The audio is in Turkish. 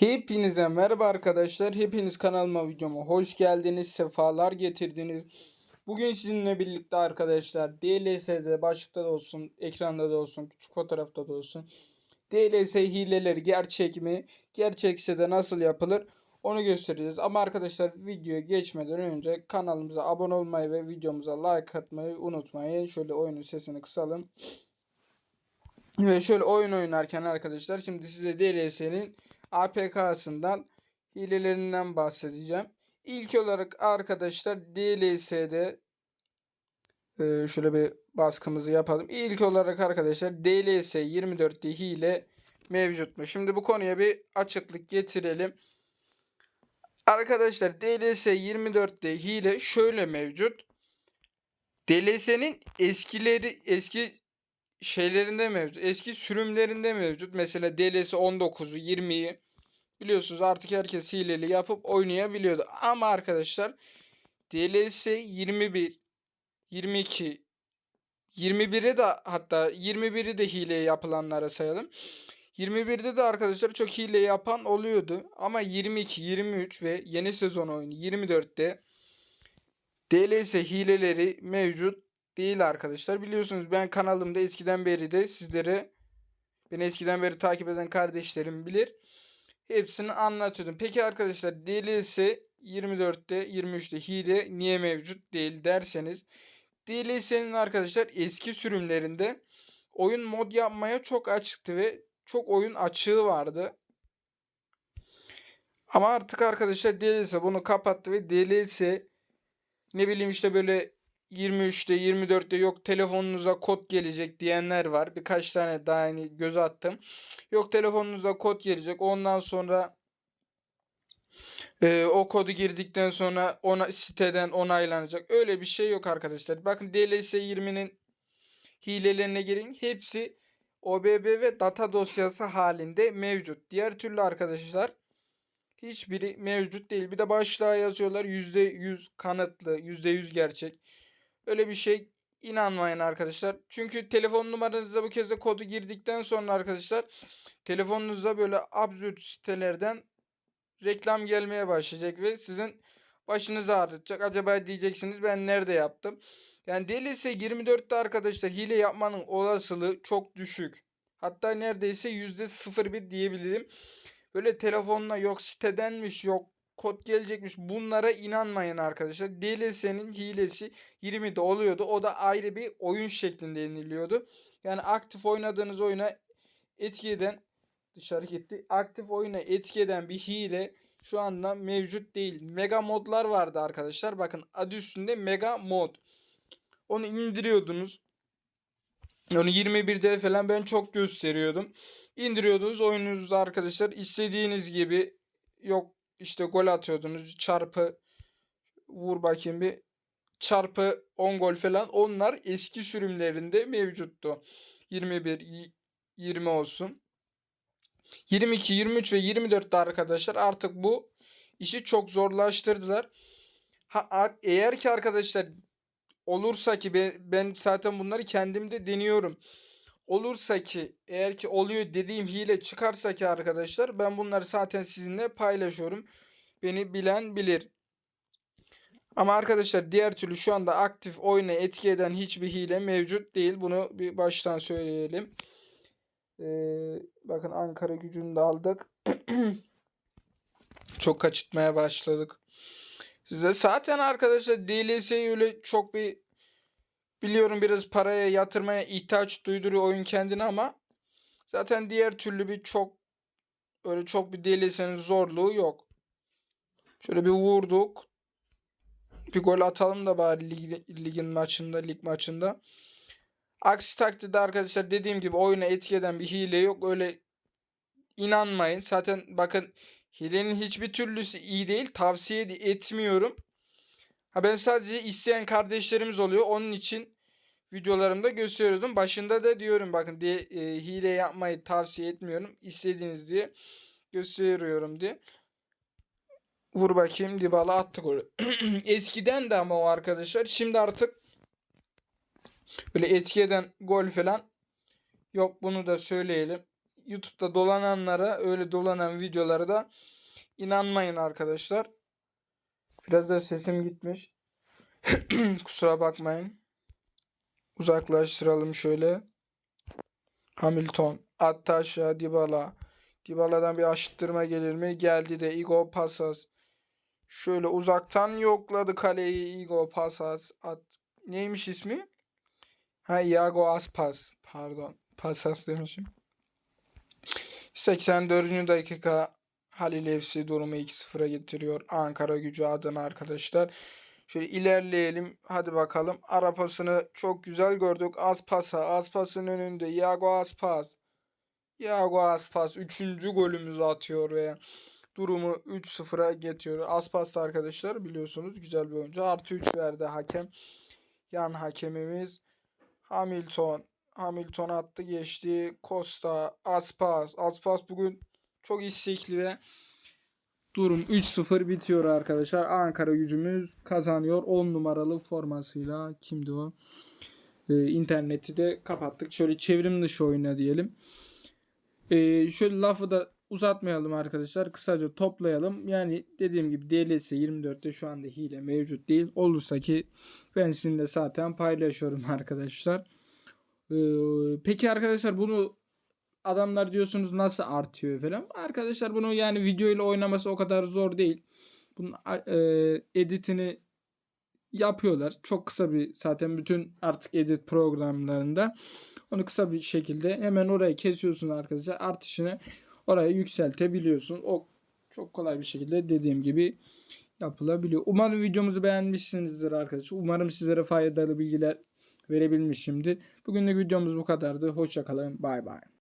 Hepinize merhaba arkadaşlar. Hepiniz kanalıma videoma hoş geldiniz. Sefalar getirdiniz. Bugün sizinle birlikte arkadaşlar DLS'de başlıkta da olsun, ekranda da olsun, küçük fotoğrafta da olsun. DLS hileleri gerçek mi? Gerçekse de nasıl yapılır? Onu göstereceğiz. Ama arkadaşlar videoya geçmeden önce kanalımıza abone olmayı ve videomuza like atmayı unutmayın. Şöyle oyunun sesini kısalım. Ve şöyle oyun oynarken arkadaşlar şimdi size DLS'nin APK'sından hilelerinden bahsedeceğim. İlk olarak arkadaşlar DLS'de şöyle bir baskımızı yapalım. İlk olarak arkadaşlar DLS 24'te hile mevcut mu? Şimdi bu konuya bir açıklık getirelim. Arkadaşlar DLS 24'te hile şöyle mevcut. DLS'nin eskileri eski şeylerinde mevcut. Eski sürümlerinde mevcut. Mesela DLS 19'u 20'yi biliyorsunuz artık herkes hileli yapıp oynayabiliyordu. Ama arkadaşlar DLS 21, 22, 21'e de hatta 21'i de hile yapılanlara sayalım. 21'de de arkadaşlar çok hile yapan oluyordu. Ama 22, 23 ve yeni sezon oyunu 24'te DLS hileleri mevcut değil arkadaşlar. Biliyorsunuz ben kanalımda eskiden beri de sizlere beni eskiden beri takip eden kardeşlerim bilir. Hepsini anlatıyordum. Peki arkadaşlar DLS 24'te 23'te hile niye mevcut değil derseniz DLS'nin arkadaşlar eski sürümlerinde oyun mod yapmaya çok açıktı ve çok oyun açığı vardı. Ama artık arkadaşlar DLS bunu kapattı ve DLS ne bileyim işte böyle 23'te 24'te yok telefonunuza kod gelecek diyenler var. Birkaç tane daha hani göz attım. Yok telefonunuza kod gelecek. Ondan sonra e, o kodu girdikten sonra ona siteden onaylanacak. Öyle bir şey yok arkadaşlar. Bakın DLS 20'nin hilelerine girin. Hepsi OBB ve data dosyası halinde mevcut. Diğer türlü arkadaşlar hiçbiri mevcut değil. Bir de başlığa yazıyorlar %100 kanıtlı, %100 gerçek. Öyle bir şey inanmayın arkadaşlar. Çünkü telefon numaranıza bu kez de kodu girdikten sonra arkadaşlar telefonunuzda böyle absürt sitelerden reklam gelmeye başlayacak ve sizin başınızı ağrıtacak. Acaba diyeceksiniz ben nerede yaptım? Yani DLS 24'te arkadaşlar hile yapmanın olasılığı çok düşük. Hatta neredeyse %01 diyebilirim. Böyle telefonla yok sitedenmiş yok kod gelecekmiş. Bunlara inanmayın arkadaşlar. DLS'nin hilesi 20'de oluyordu. O da ayrı bir oyun şeklinde yeniliyordu. Yani aktif oynadığınız oyuna etki eden dışarı gitti. Aktif oyuna etki eden bir hile şu anda mevcut değil. Mega modlar vardı arkadaşlar. Bakın adı üstünde mega mod. Onu indiriyordunuz. Onu 21'de falan ben çok gösteriyordum. İndiriyordunuz oyununuzda arkadaşlar istediğiniz gibi yok işte gol atıyordunuz çarpı vur bakayım bir çarpı 10 gol falan onlar eski sürümlerinde mevcuttu. 21 20 olsun. 22, 23 ve 24'te arkadaşlar artık bu işi çok zorlaştırdılar. Ha, eğer ki arkadaşlar olursa ki ben, ben zaten bunları kendimde deniyorum. Olursa ki eğer ki oluyor dediğim hile çıkarsa ki arkadaşlar ben bunları zaten sizinle paylaşıyorum. Beni bilen bilir. Ama arkadaşlar diğer türlü şu anda aktif oyuna etki eden hiçbir hile mevcut değil. Bunu bir baştan söyleyelim. Ee, bakın Ankara gücünü de aldık. çok kaçırtmaya başladık. Size zaten arkadaşlar DLS'yi öyle çok bir biliyorum biraz paraya yatırmaya ihtiyaç duyduruyor oyun kendine ama zaten diğer türlü bir çok öyle çok bir DLS'nin zorluğu yok. Şöyle bir vurduk. Bir gol atalım da bari lig, ligin maçında, lig maçında. Aksi takdirde arkadaşlar dediğim gibi oyuna etki eden bir hile yok. Öyle inanmayın. Zaten bakın hilenin hiçbir türlüsü iyi değil. Tavsiye etmiyorum. Ha ben sadece isteyen kardeşlerimiz oluyor. Onun için videolarımda gösteriyorum. Başında da diyorum bakın diye e, hile yapmayı tavsiye etmiyorum. İstediğiniz diye gösteriyorum diye. Vur bakayım Dybala attı golü. Eskiden de ama o arkadaşlar. Şimdi artık böyle etki eden gol falan yok bunu da söyleyelim. YouTube'da dolananlara öyle dolanan videolara da inanmayın arkadaşlar. Biraz da sesim gitmiş. Kusura bakmayın. Uzaklaştıralım şöyle. Hamilton. Attı aşağı Dybala. Dybala'dan bir aşıttırma gelir mi? Geldi de Igo Pasas. Şöyle uzaktan yokladı kaleyi Igo Pasas. At. Neymiş ismi? Ha Iago Aspas. Pardon. Pasas demişim. 84. dakika Halil FC durumu 2-0'a getiriyor. Ankara gücü adına arkadaşlar. Şöyle ilerleyelim. Hadi bakalım. Ara pasını çok güzel gördük. Aspas'a. Aspas'ın önünde. Iago Aspas. Iago Aspas 3. golümüzü atıyor ve durumu 3-0'a getiriyor. Aspas da arkadaşlar biliyorsunuz güzel bir oyuncu. Artı 3 verdi hakem. Yan hakemimiz Hamilton. Hamilton attı geçti. Costa, Aspas. Aspas bugün çok istekli ve durum 3-0 bitiyor arkadaşlar. Ankara gücümüz kazanıyor. 10 numaralı formasıyla. Kimdi o? Ee, interneti de kapattık. Şöyle çevrim dışı oyna diyelim. Ee, şöyle lafı da uzatmayalım arkadaşlar. Kısaca toplayalım. Yani dediğim gibi DLS 24'te şu anda hile mevcut değil. Olursa ki ben sizinle zaten paylaşıyorum arkadaşlar. Ee, peki arkadaşlar bunu adamlar diyorsunuz nasıl artıyor falan. Arkadaşlar bunu yani video ile oynaması o kadar zor değil. Bunun e, editini yapıyorlar. Çok kısa bir zaten bütün artık edit programlarında onu kısa bir şekilde hemen orayı kesiyorsun arkadaşlar. Artışını oraya yükseltebiliyorsun. O çok kolay bir şekilde dediğim gibi yapılabiliyor. Umarım videomuzu beğenmişsinizdir arkadaşlar. Umarım sizlere faydalı bilgiler verebilmişimdir. Bugünlük videomuz bu kadardı. Hoşçakalın. Bay bay.